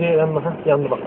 Yandı, ha, yandı bak.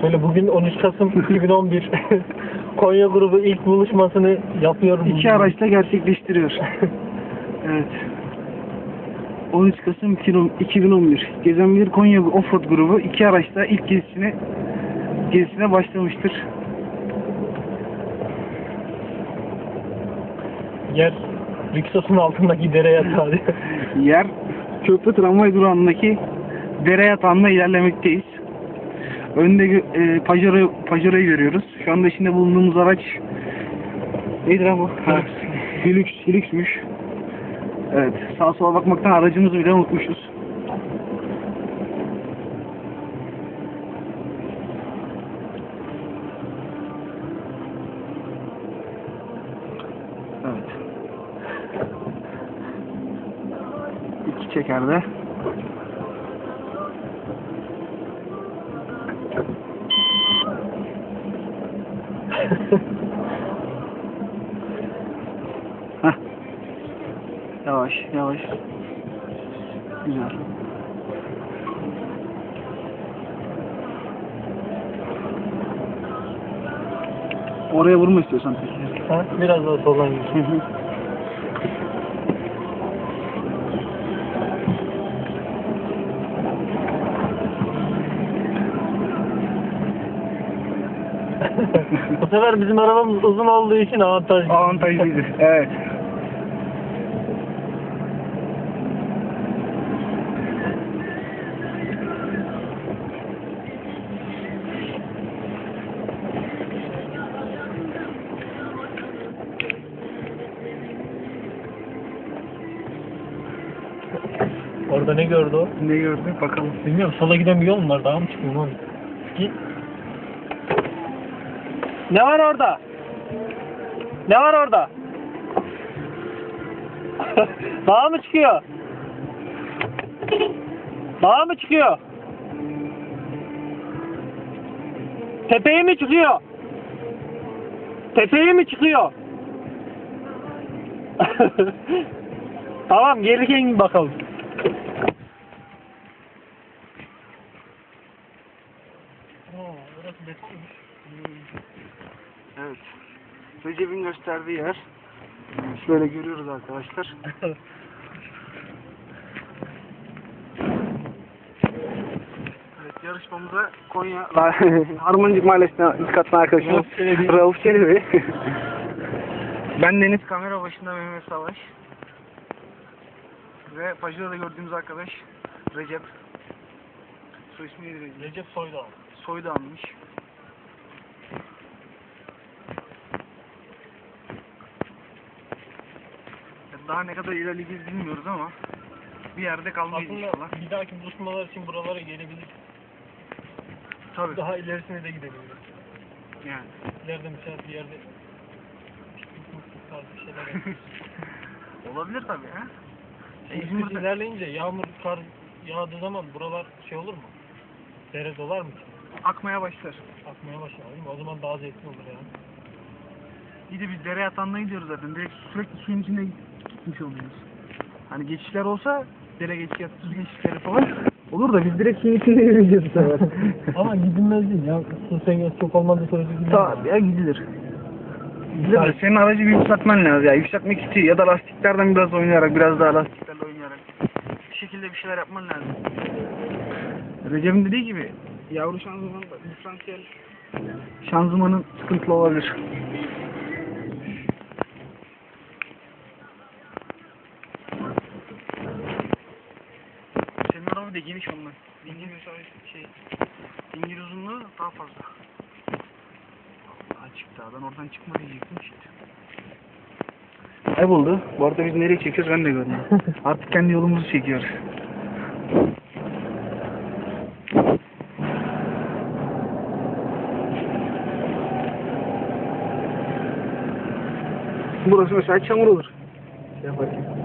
Şöyle bugün 13 Kasım 2011 Konya grubu ilk buluşmasını yapıyorum. İki araçla gerçekleştiriyor. evet. 13 Kasım 2011. Gezen bir Konya Offroad grubu iki araçla ilk gezisine gezisine başlamıştır. Yer Rixos'un altındaki dere yatağı. Yer köprü tramvay durağındaki dere yatağında ilerlemekteyiz. Önde e, Pajero, Pajero'yu görüyoruz. Şu anda içinde bulunduğumuz araç neydi lan bu? Ha, Hilux, Hilux'müş. Evet, sağa sola bakmaktan aracımızı bile unutmuşuz. Evet. Heh. Yavaş, yavaş. Güzel. Oraya vurma istiyorsan peki. ha, biraz daha soldan gir. Sefer bizim arabamız uzun olduğu için avantajlı. Avantajlıydı. evet. Orada ne gördü o? Ne gördün bakalım. Bilmiyorum sola giden bir yol mu var? Daha mı çıkıyor lan? Git. Ne var orada? Ne var orada? Dağa mı çıkıyor? Dağa mı çıkıyor? Tepeye mi çıkıyor? Tepeye mi çıkıyor? tamam gelirken bakalım. Oo, burası betonmuş. Evet. Recep'in gösterdiği yer. Şöyle görüyoruz arkadaşlar. Evet, yarışmamıza Konya Harmancık Mahallesi'ne ilk katılan arkadaşımız Rauf Çelebi. Ben Deniz kamera başında Mehmet Savaş. Ve Pajero'da gördüğümüz arkadaş Recep. Soy ismi neydi Recep? Recep. Soydanmış. Daha ne kadar ilerleyeceğiz bilmiyoruz ama bir yerde kalmayız inşallah. Aslında bir dahaki buluşmalar için buralara gelebilir. Tabii. Daha ilerisine de gidebilir. Yani. İleride mesela bir yerde piknik tarzı bir şeyler. Olabilir tabii ha. E, Şimdi İzmir'de- biz ilerleyince yağmur, kar yağdığı zaman buralar şey olur mu? Dere dolar mı ki? akmaya başlar. Akmaya başlar değil mi? O zaman daha zevkli olur ya. Bir de biz dere yatağına gidiyoruz zaten. Direkt sürekli suyun içinde gitmiş oluyoruz. Hani geçişler olsa dere geçiş su geçişleri falan olur da biz direkt suyun içinde yürüyeceğiz bu sefer. Ama gidilmez değil ya. Su seviyesi çok olmadığı sürece gidilmez. Tabii ya gidilir. Gidilir de senin aracı bir yükseltmen lazım ya. Yükseltmek istiyor ya da lastiklerden biraz oynayarak, biraz daha lastiklerle oynayarak. Bir şekilde bir şeyler yapman lazım. Recep'in dediği gibi yavru şanzıman diferansiyel şanzımanın sıkıntılı olabilir. Senin araba da geniş ondan. Dingil şey, dingil uzunluğu daha fazla. Daha çıktı. Ben oradan çıkma diyecektim işte. Kayboldu. Bu arada biz nereye çekiyoruz ben de görmüyorum. Artık kendi yolumuzu çekiyoruz. Burası mesela çamur olur. Şey yaparken.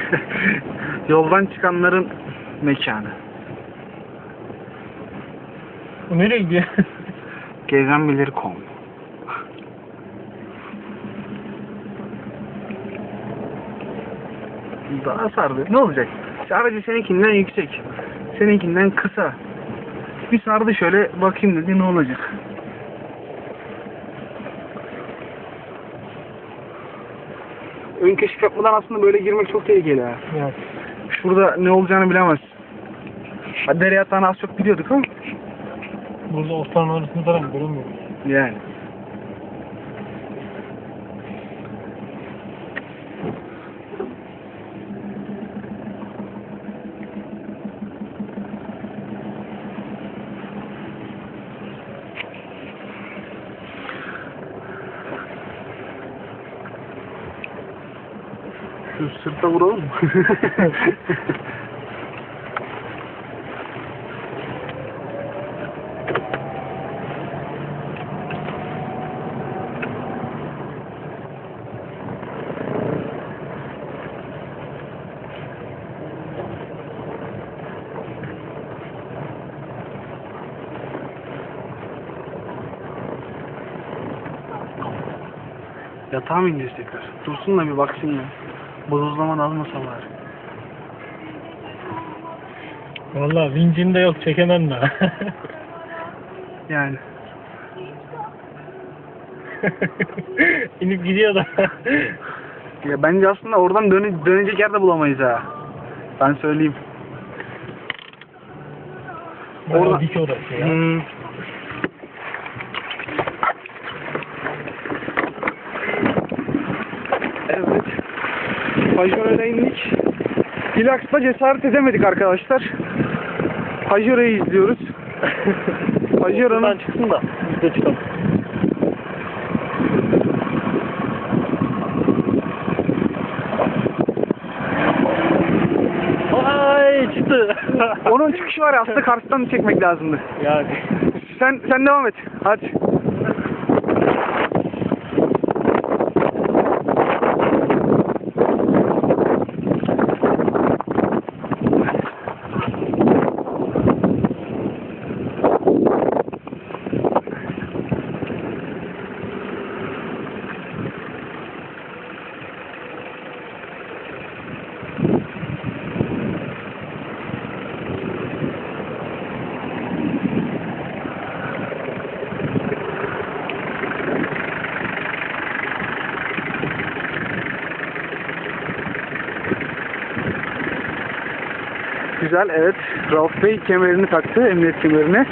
Yoldan çıkanların mekanı. Bu nereye gidiyor? Gezenbilir.com Daha sardı. Ne olacak? Sadece seninkinden yüksek. Seninkinden kısa. Bir sardı şöyle bakayım dedi ne olacak? Ön keşif yapmadan aslında böyle girmek çok tehlikeli ha. yani. Şurada ne olacağını bilemez. Ha, Dere yatağını az çok biliyorduk ama Burada otların arasında falan göremiyorum. yani. Şu sırta vuralım mı? Yatağa mı tekrar? Dursun da bir baksın ya. Bodozlama da almasa bari. Valla vincim de yok çekemem daha. Yani. İnip gidiyor da. Ya bence aslında oradan döne, dönecek yer de bulamayız ha. Ben söyleyeyim. Orada Orada- dik orası ya. Hmm. Evet. Pajora'ya indik. Hilaks'ta cesaret edemedik arkadaşlar. Pajora'yı izliyoruz. Buradan çıksın da biz de çıkalım. Ay çıktı. onun çıkışı var ya aslında karşıdan çekmek lazımdı. yani. Sen sen devam et. Hadi. Güzel evet. Rauf Bey kemerini taktı. Emniyet kemerini.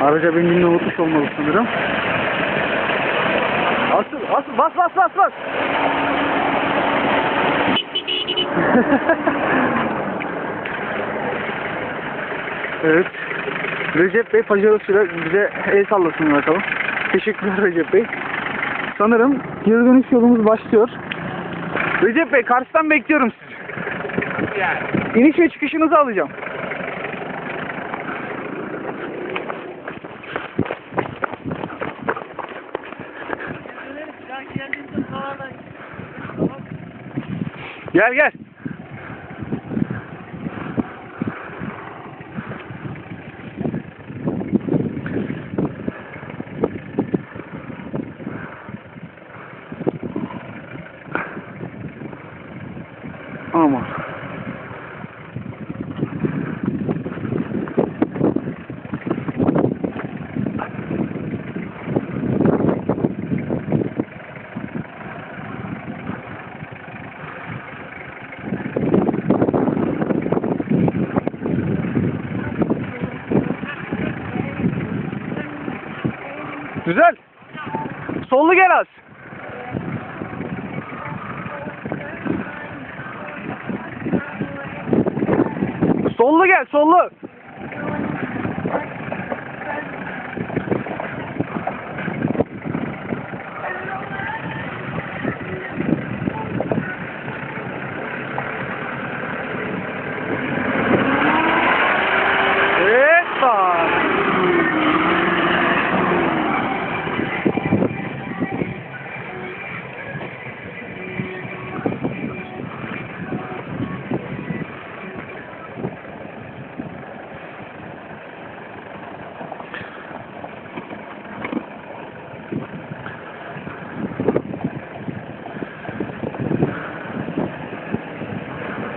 Araca bindiğini unutmuş olmalı sanırım. Asıl asıl bas bas bas bas. evet. Recep Bey Pajaros'uyla bize el sallasın bakalım. Teşekkürler Recep Bey. Sanırım geri dönüş yolumuz başlıyor. Recep Bey karşıdan bekliyorum sizi. İniş ve çıkışınızı alacağım. Gel gel. Ama. Güzel. Sollu gel az. Sollu gel, sollu. Epa.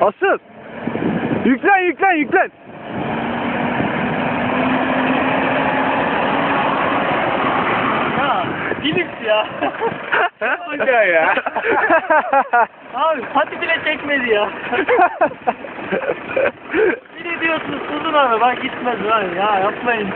Asıl. Yüklen yüklen yüklen. Ya Philips ya. ya ya. Abi pati bile çekmedi ya. Bir de diyorsunuz uzun araba gitmez lan ya yapmayın.